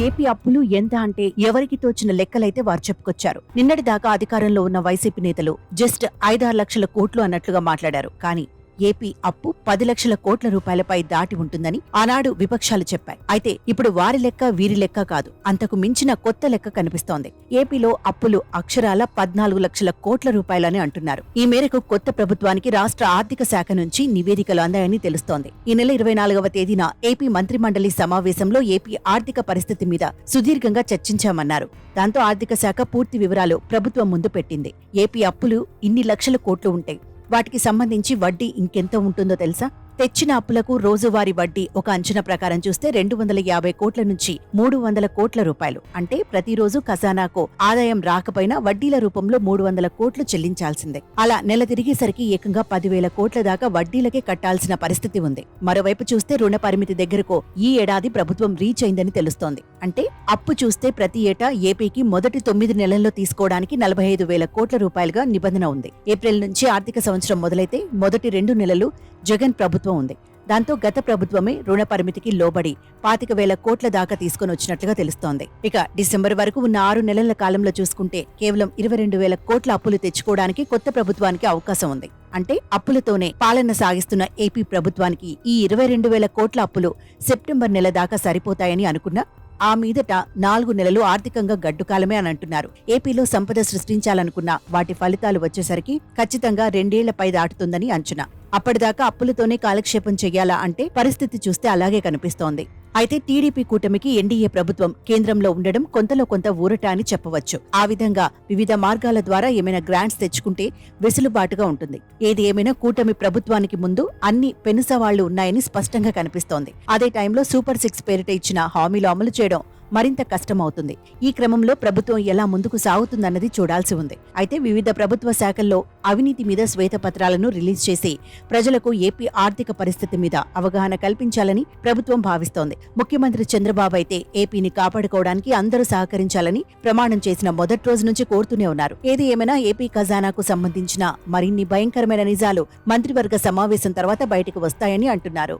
AP అప్పులు ఎంత అంటే ఎవరికి తోచిన లెక్కలైతే వారు చెప్పుకొచ్చారు. నిన్నటి దాకా అధికారంలో ఉన్న వైసీపీ నేతలు జస్ట్ ఐదారు లక్షల కోట్లు అన్నట్లుగా మాట్లాడారు. కానీ ఏపీ అప్పు పది లక్షల కోట్ల రూపాయలపై దాటి ఉంటుందని ఆనాడు విపక్షాలు చెప్పాయి. అయితే ఇప్పుడు వారి లెక్క వీరి లెక్క కాదు. అంతకు మించిన కొత్త లెక్క కనిపిస్తోంది. ఏపీలో అప్పులు అక్షరాల పద్నాలుగు లక్షల కోట్ల రూపాయలని అంటున్నారు. ఈ మేరకు కొత్త ప్రభుత్వానికి రాష్ట్ర ఆర్థిక శాఖ నుంచి నివేదికలు అందాయని తెలుస్తోంది. ఈ నెల ఇరవై నాలుగవ తేదీన ఏపీ మంత్రిమండలి సమావేశంలో ఏపీ ఆర్థిక పరిస్థితి మీద సుదీర్ఘంగా చర్చించామన్నారు. దాంతో ఆర్థిక శాఖ పూర్తి వివరాలు ప్రభుత్వం ముందు పెట్టింది. ఏపీ అప్పులు ఇన్ని లక్షల కోట్లు ఉంటాయి వాటికి సంబంధించి వడ్డీ ఇంకెంత ఉంటుందో తెలుసా? తెచ్చిన అప్పులకు రోజువారీ వడ్డీ ఒక అంచనా ప్రకారం చూస్తే రెండు వందల యాభై కోట్ల నుంచి మూడు వందల కోట్ల రూపాయలు. అంటే ప్రతిరోజు ఖజానాకు ఆదాయం రాకపోయినా వడ్డీల రూపంలో మూడు వందల కోట్లు చెల్లించాల్సిందే. అలా నెల తిరిగేసరికి ఏకంగా పదివేల కోట్ల దాకా వడ్డీలకే కట్టాల్సిన పరిస్థితి ఉంది. మరోవైపు చూస్తే రుణ పరిమితి దగ్గరకు ఈ ఏడాది ప్రభుత్వం రీచ్ అయిందని తెలుస్తోంది. అంటే అప్పు చూస్తే ప్రతి ఏటా ఏపీకి మొదటి తొమ్మిది నెలల్లో తీసుకోవడానికి నలభై ఐదు వేల కోట్ల రూపాయలుగా నిబంధన ఉంది. ఏప్రిల్ నుంచి ఆర్థిక సంవత్సరం మొదలైతే మొదటి రెండు నెలలు జగన్ ప్రభుత్వం ప్రభుత్వం ఉంది. దాంతో గత ప్రభుత్వమే రుణ పరిమితికి లోబడి పాతిక వేల కోట్ల దాకా తీసుకుని వచ్చినట్లుగా తెలుస్తోంది. ఇక డిసెంబర్ వరకు ఉన్న ఆరు నెలల కాలంలో చూసుకుంటే కేవలం ఇరవై రెండు వేల కోట్ల అప్పులు తెచ్చుకోవడానికి కొత్త ప్రభుత్వానికి అవకాశం ఉంది. అంటే అప్పులతోనే పాలన సాగిస్తున్న ఏపీ ప్రభుత్వానికి ఈ ఇరవై రెండు వేల కోట్ల అప్పులు సెప్టెంబర్ నెల దాకా సరిపోతాయని అనుకున్న ఆ మీదట నాలుగు నెలలు ఆర్థికంగా గడ్డుకాలమే అని అంటున్నారు. ఏపీలో సంపద సృష్టించాలనుకున్న వాటి ఫలితాలు వచ్చేసరికి ఖచ్చితంగా రెండేళ్ళపై దాటుతుందని అంచనా. అప్పటిదాకా అప్పులతోనే కాలక్షేపం చెయ్యాలా అంటే పరిస్థితి చూస్తే అలాగే కనిపిస్తోంది. అయితే టీడీపీ కూటమికి ఎన్డీఏ ప్రభుత్వం కేంద్రంలో ఉండడం కొంతలో కొంత ఊరట అని చెప్పవచ్చు. ఆ విధంగా వివిధ మార్గాల ద్వారా ఏమైనా గ్రాంట్స్ తెచ్చుకుంటే వెసులుబాటుగా ఉంటుంది. ఏది ఏమైనా కూటమి ప్రభుత్వానికి ముందు అన్ని పెనుసవాళ్ళు ఉన్నాయని స్పష్టంగా కనిపిస్తోంది. అదే టైంలో సూపర్ సిక్స్ పేరిట ఇచ్చిన హామీలు అమలు చేయడం మరింత కష్టమవుతుంది. ఈ క్రమంలో ప్రభుత్వం ఎలా ముందుకు సాగుతుందన్నది చూడాల్సి ఉంది. అయితే వివిధ ప్రభుత్వ శాఖల్లో అవినీతి మీద శ్వేతపత్రాలను రిలీజ్ చేసి ప్రజలకు ఏపీ ఆర్థిక పరిస్థితి మీద అవగాహన కల్పించాలని ప్రభుత్వం భావిస్తోంది. ముఖ్యమంత్రి చంద్రబాబు అయితే ఏపీని కాపాడుకోవడానికి అందరూ సహకరించాలని ప్రమాణం చేసిన మొదటి రోజు నుంచి కోరుతూనే ఉన్నారు. ఏది ఏమైనా ఏపీ ఖజానాకు సంబంధించిన మరిన్ని భయంకరమైన నిజాలు మంత్రివర్గ సమావేశం తర్వాత బయటకు వస్తాయని అంటున్నారు.